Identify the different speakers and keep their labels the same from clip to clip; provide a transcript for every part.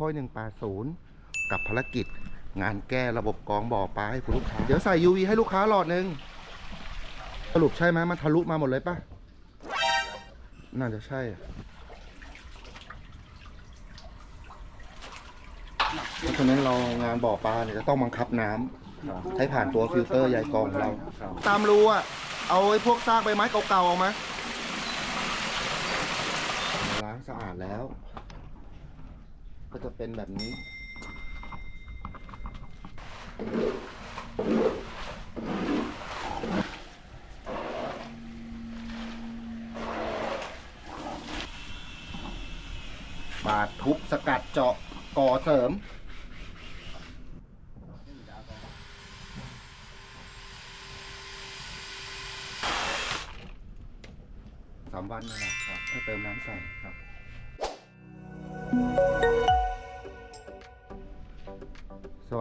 Speaker 1: ค่อย180 กับภารกิจ งานแก้ระบบกองบ่อปลาให้คุณลูกค้า เดี๋ยวใส่ UV ให้ลูกค้าหลอดหนึ่งสรุปใช่ไหมมันทะลุมาหมดเลยปะน่าจะใช่อะเพราะฉะนั้นเรางานบ่อปลาเนี่ยจะต้องบังคับน้ำให้ผ่านตัวฟิลเตอร์ใยกองของเรา ตามรูอะ เอาไอ้พวกซากใบไม้เก่าๆออกมาล้างสะอาดแล้ว ก็จะเป็นแบบนี้บาดทุบสกัดเจาะก่อเสริมสามวันนะครับให้เติมน้ำใส่ครับ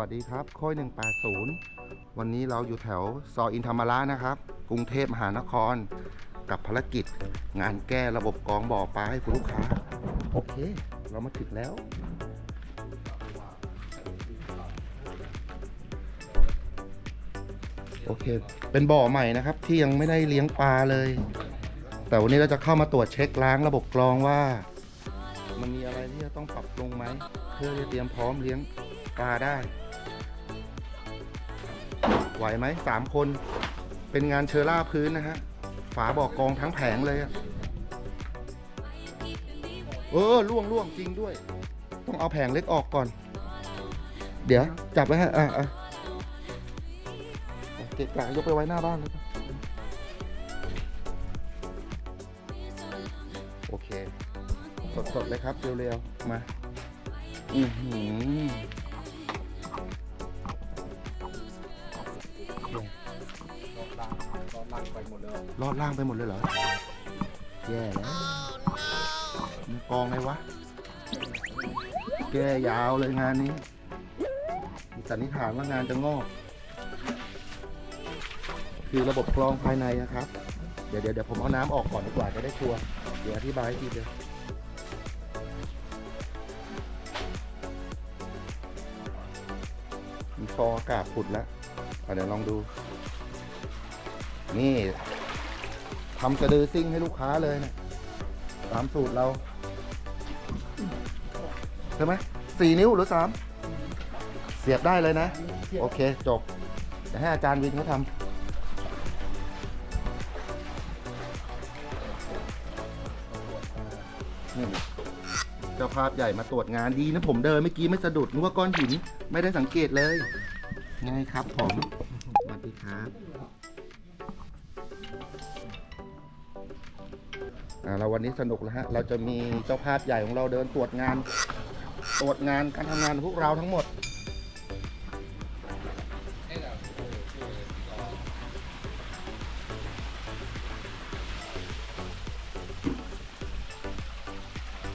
Speaker 1: สวัสดีครับค่อย180 วันนี้เราอยู่แถวซอยอินธรรมระนะครับ กรุงเทพมหานคร กับภารกิจ งานแก้ระบบกรองบ่อปลาให้คุณลูกค้า โอเค เรามาถึงแล้วโอเค เป็นบ่อใหม่นะครับ ที่ยังไม่ได้เลี้ยงปลาเลย แต่วันนี้เราจะเข้ามาตรวจเช็คล้างระบบกรองว่า มันมีอะไรที่จะต้องปรับปรุงไหม เพื่อจะเตรียมพร้อมเลี้ยงปลาได้ ไหวไหมสามคน เป็นงานเชอร่าพื้นนะฮะ ฝาบอกรองทั้งแผงเลยอะเออล่วงล่วงจริงด้วย ต้องเอาแผงเล็กออกก่อน เดี๋ยว จับไว้ฮะอะอะเกะกะยกไปไว้หน้าบ้านเลยโอเค สดๆเลยครับ เร็วๆ มา อือหือ
Speaker 2: อดล่างไปหมดเลย
Speaker 1: เหรอ แย่แล้วมันกองไงวะ แก้ยาวเลยงานนี้มีสันนิษฐานว่างานจะงอก คือระบบกรองภายในนะครับ เดี๋ยวเดี๋ยวเดี๋ยวผมเอาน้ำออกก่อนดีกว่าจะได้ชัวร์เดี๋ยวอธิบายให้ทีเดียวมีฟออากาศผุดแล้วเดี๋ยวลองดู นี่ ทำสะดือซิ่งให้ลูกค้าเลยเนะตามสูตรเราใช่ไหมสี่นิ้วหรือสามเสียบได้เลยนะ โอเค จบเดี๋ยวให้อาจารย์วินเขาทำเจ้าภาพใหญ่มาตรวจงานดีนะผมเดินเมื่อกี้ไม่สะดุดนึกว่าก้อนหิน ไม่ได้สังเกตเลย ไงครับผม เราวันนี้สนุกแล้วฮะ เราจะมีเจ้าภาพใหญ่ของเราเดินตรวจงาน ตรวจงานการทำงานของพวกเราทั้งหมด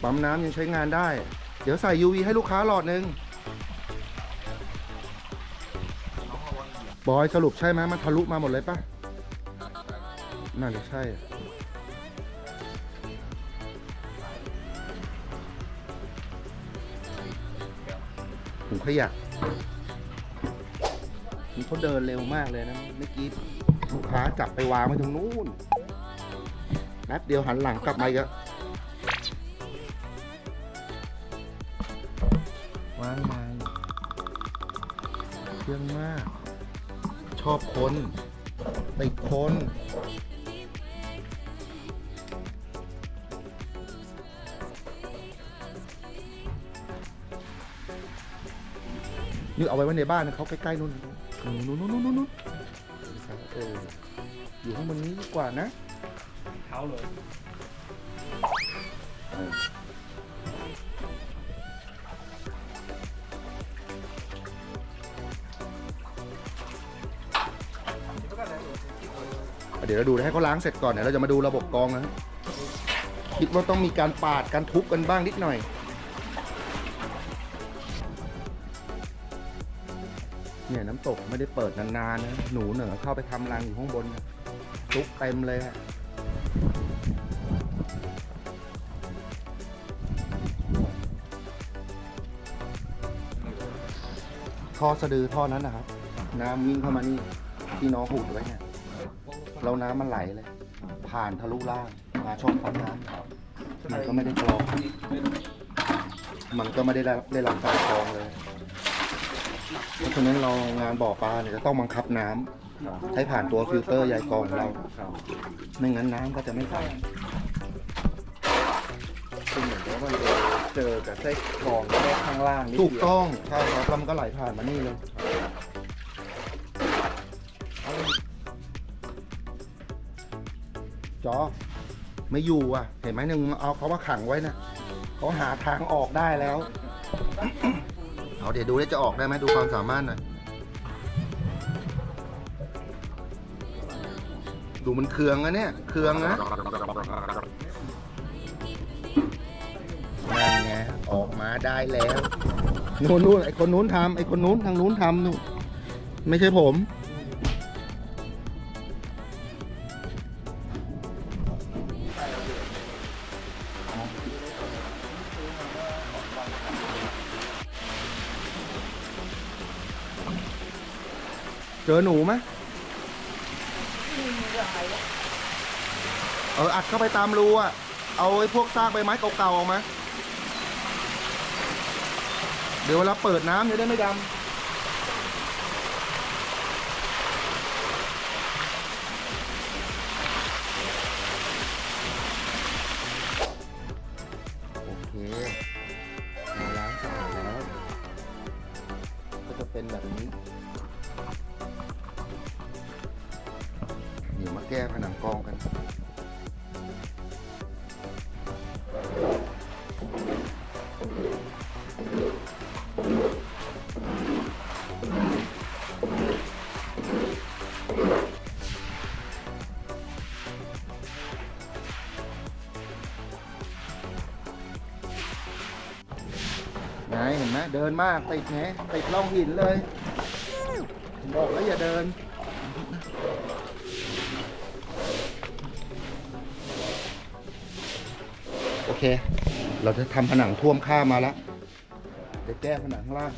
Speaker 1: ปั๊มน้ำยังใช้งานได้ เดี๋ยวใส่ UV ให้ลูกค้าหลอดหนึ่งบอยสรุปใช่ไหมมันทะลุมาหมดเลยปะน่าจะใช่ ขยะนี่เขาเดินเร็วมากเลยนะเมื่อกี้ลูกค้าจับไปวางไว้ตรงนู้นแป๊บเดียวหันหลังกลับมาอีกอะวางไงเครื่องมาก ชอบคนติดคน นี่เอาไว้ไว้ในบ้านนะเขาใกล้ๆนู่นนู่นนู่นนู่นนู่นนู่นเอออยู่ข้างบนนี้ดีกว่านะ
Speaker 2: เท้าเลย
Speaker 1: เออเดี๋ยวเราดูให้เขาล้างเสร็จก่อนเดี๋ยวเราจะมาดูระบบกรองนะคิดว่าต้องมีการปาดการทุบกันบ้างนิดหน่อย เนี่ยน้ำตกไม่ได้เปิดนานๆนะหนูเหนือเข้าไปทำรังอยู่ข้างบนนะซุกเต็มเลยอะท่อสะดือท่อนั้นนะครับ น้ำวิ่งเข้ามานี่ที่น้องหูดไว้เนี่ยแล้วน้ำมันไหลเลย ผ่านทะลุล่างมาช่องปั๊มน้ำมันก็ไม่ได้กรองมันก็ไม่ได้รับได้รับการกรองเลย เพราะฉะนั้นเรางานบ่อปลาเนี่ยจะต้องบังคับน้ำให้ผ่านตัวฟิลเตอร์ใยกรองของเราไม่งั้นน้ำก็จะไม่ใส
Speaker 2: คือเหมือนกับว่ามันจะเจอกับไส้กรองแค่ข้างล่างนิดเดียว
Speaker 1: ถูกต้องใช่ครับแล้วมันก็ไหลผ่านมานี่เลยจอไม่อยู่อะ เห็นไหมหนึ่งเอาเขามาขังไว้นะเขาหาทางออกได้แล้ว เอาเดี๋ยวดูได้จะออกได้ไหมดูความสามารถหน่อย ดูมันเคืองนะเนี่ย เคืองนะนั่นไงออกมาได้แล้ว นู้นนู้นไอคนนู้นทำไอคนนู้นทางนู้นทำนู่นไม่ใช่ผม เจอหนูไหมเอออัดเข้าไปตามรูอะ เอาไอ้พวกซากใบไม้เก่าๆออกมา เดี๋ยวเวลาเปิดน้ำจะได้ไม่ดำ ไงเห็นไหมเดินมากติดไงติดร่องหินเลยบอกแล้วอย่าเดินโอเค เราจะทำผนังท่วมข้ามมาแล้วเดี๋ยวแก้ผนังข้างล่าง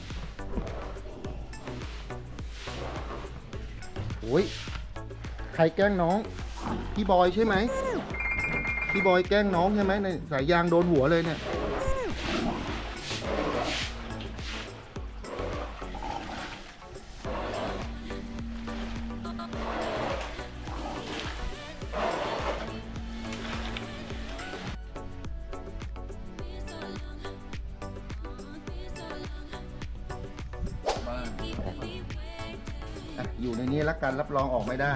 Speaker 1: โอ้ยใครแกล้งน้อง พี่บอยใช่ไหมพี่บอยแกล้งน้องใช่ไหมในสายยางโดนหัวเลยเนี่ย ละกันรับรองออกไม่ได้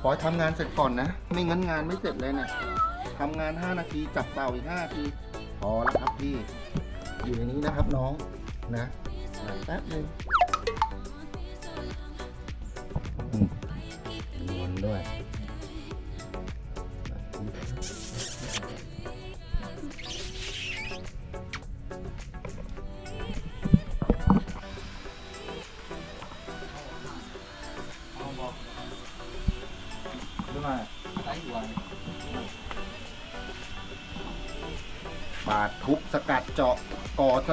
Speaker 1: ขอให้ทำงานเสร็จก่อนนะ ไม่งั้นงานไม่เสร็จเลยเนี่ยทำงาน 5 นาทีจับเต่าอีก5นาทีพอแล้วครับพี่ อยู่ในนี้นะครับน้องนะแป๊บนึง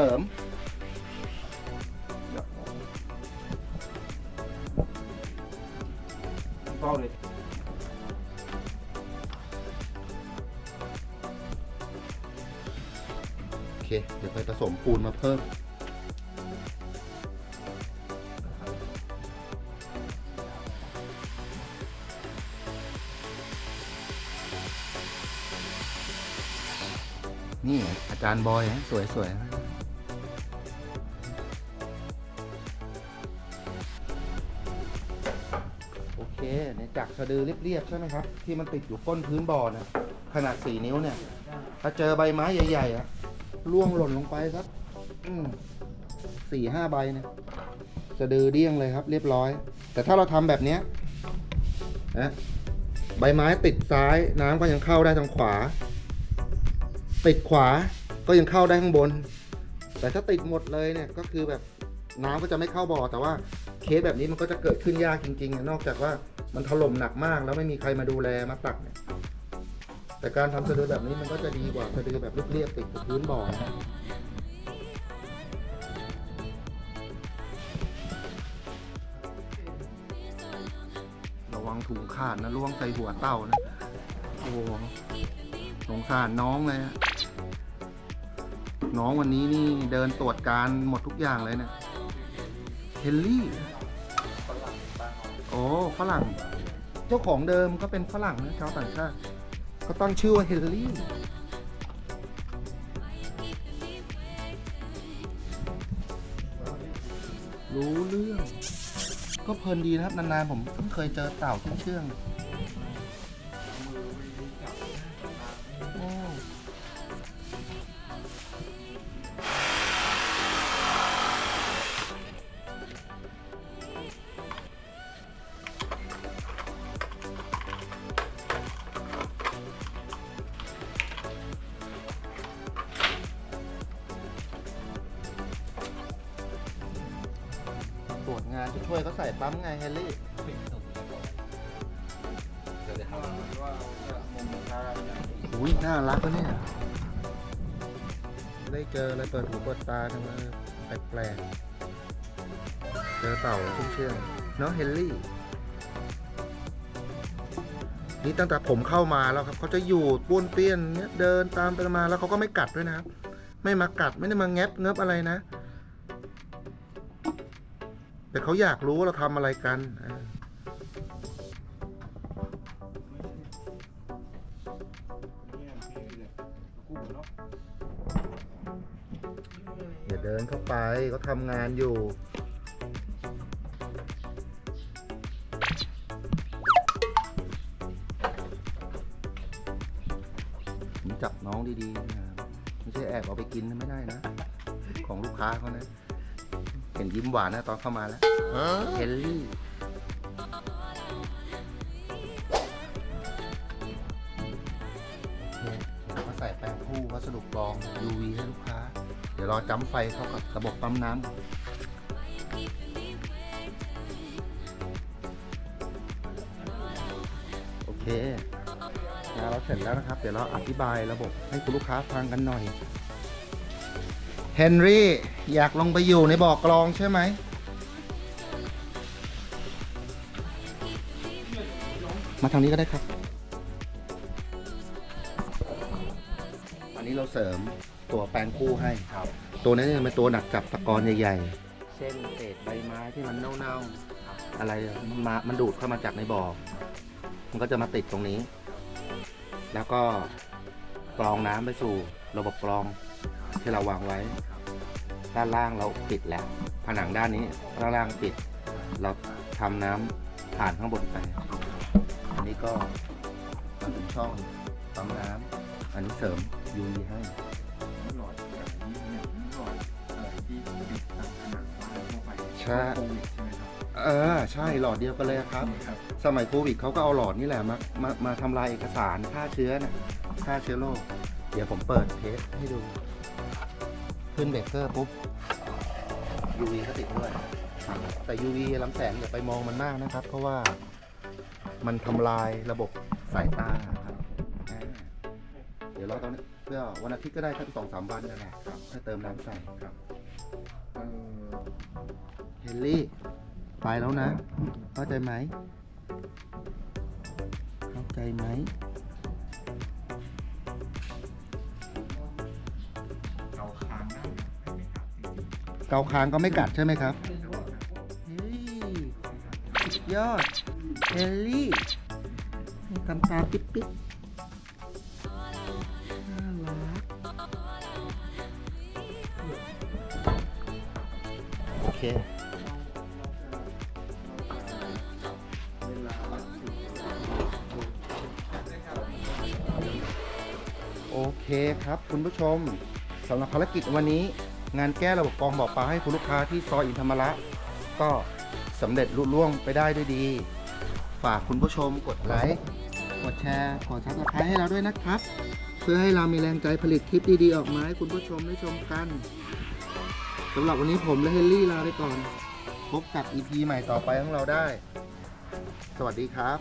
Speaker 1: ริม
Speaker 2: เฝ้าเลย
Speaker 1: โอเค เดี๋ยวไปผสมปูนมาเพิ่ม นี่อาจารย์บอยนะสวยสวยๆนะ กสะดือเรียบๆใช่ไหมครับ ที่มันติดอยู่ก้นพื้นบ่อนะขนาด4นิ้วเนี่ย ถ้าเจอใบไม้ใหญ่ๆอะล่วงหล่นลงไปครับสี่ห้าใบเนี่ยสะดือเดี้ยงเลยครับ เรียบร้อย แต่ถ้าเราทำแบบเนี้ยนะใบไม้ติดซ้ายน้ำก็ยังเข้าได้ทางขวา ติดขวาก็ยังเข้าได้ข้างบน แต่ถ้าติดหมดเลยเนี่ยก็คือแบบน้ำก็จะไม่เข้าบ่อแต่ว่าเคสแบบนี้มันก็จะเกิดขึ้นยากจริงๆ นอกจากว่า มันถล่มหนักมากแล้วไม่มีใครมาดูแลมาตักเนี่ย แต่การทำสะดือแบบนี้มันก็จะดีกว่าสะดือแบบเรียบๆติดกับพื้นบ่อนะระวังถุงขาดนะล่วงใส่หัวเต่านะ โอ้สงสารน้องเลยน้องวันนี้นี่เดินตรวจการหมดทุกอย่างเลยเนะี่ยเฮลลี่ โอ้ฝรั่ง เจ้าของเดิมก็เป็นฝรั่งนะชาวต่างชาติก็ตั้งชื่อว่าเฮนรี่รู้เรื่อง ก็เพลินดีนะครับ นานๆ ผมเพิ่งเคยเจอเต่าเชื่องๆ ตรวจงานจะช่วยเขาใส่ปั๊มไงเฮนรี่อุ้ยน่ารักนะเนี่ย ได้เจออะไรเปิดหูเปิดตาทำไมแปลกๆเจอเต่าเชื่องๆเนาะเฮนรี่ นี่ตั้งแต่ผมเข้ามาแล้วครับ เขาจะอยู่ป้วนเปี้ยนเนี้ยเดินตามไปมาแล้วเขาก็ไม่กัดด้วยนะครับ ไม่มากัดไม่ได้มาแงบเงบอะไรนะ แต่เขาอยากรู้ว่าเราทำอะไรกันอย่าเดินเข้าไปเขาทำงานอยู่ ห็นยิ้มหวานนะตอนเข้ามาแล้วเฮลลี่เนี่ยเราก็ใส่แปรงคู่วัสดุกรอง UV ให้ลูกค้า เดี๋ยวรอจ้ำไฟเข้ากับระบบปั๊มน้ำก่อนโอเคงานเราเสร็จแล้วนะครับ เดี๋ยวเราอธิบายระบบให้คุณลูกค้าฟังกันหน่อย เฮนรี่อยากลงไปอยู่ในบ่อกรองใช่ไหม มาทางนี้ก็ได้ครับ อันนี้เราเสริมตัวแปลงคู่ให้
Speaker 2: ครับ
Speaker 1: ตัวนี้จะเป็นตัวหนักจับตะกอนใหญ่ๆ เช่นเศษใบไม้ที่มันเน่าๆ อะไรอะมันมามันดูดเข้ามาจากในบ่อ มันก็จะมาติดตรงนี้ แล้วก็กรองน้ำไปสู่ระบบกรอง ที่เราวางไว้ ด้านล่างเราปิดแล้ว ผนังด้านนี้ด้านล่างปิด เราทำน้ำผ่านข้างบนไป อันนี้ก็มาถึงช่องปั๊มน้ำอันนี้เสริม UV ให้
Speaker 2: หลอดแบบนี้เนี่ยหลอดอะไรที่ติดตามผนังบ้านทั่วไป
Speaker 1: ใช่
Speaker 2: โควิดใช่ไหมครับ
Speaker 1: เออใช่หลอดเดียวกันเลยครับ
Speaker 2: นี่ครับ
Speaker 1: สมัยโควิดเขาก็เอาหลอดนี่แหละมามามาทำลายเอกสารฆ่าเชื้อนะฆ่าเชื้อโรคเดี๋ยวผมเปิดเทสให้ดู ขึ้นเบรกเกอร์ปุ๊บ UV ก็ติดด้วย แต่ UV ลำแสงอย่าไปมองมันมากนะครับ เพราะว่ามันทำลายระบบสายตาครับ เดี๋ยวเราตอนนี้เพื่อวันอาทิตย์ก็ได้สักสองสามวันนั่นแหละครับให้เติมน้ำใส่
Speaker 2: ครับเอ่อ
Speaker 1: เฮนรี่ ไปแล้วนะ เข้าใจไหม เข้าใจไหม
Speaker 2: เกา
Speaker 1: คางก็ไม่กัดใช่ไหมครับเฮ้ยสุดยอดเฮลลี่ทำตาปิ๊บปิ๊บโอเคโอเคครับคุณผู้ชมสำหรับภารกิจวันนี้ งานแก้ระบบกองบ่อปลาให้คุณลูกค้าที่ซอยอินธรรมระก็สำเร็จลุล่วงไปได้ด้วยดี ฝากคุณผู้ชมกดไลค์กดแชร์กดซับสไครต์ให้เราด้วยนะครับ เพื่อให้เรามีแรงใจผลิตคลิปดีๆออกมาให้คุณผู้ชมได้ชมกันสำหรับวันนี้ผมและเฮนรี่ลาไปก่อน พบกับ EP ใหม่ต่อไปของเราได้ สวัสดีครับ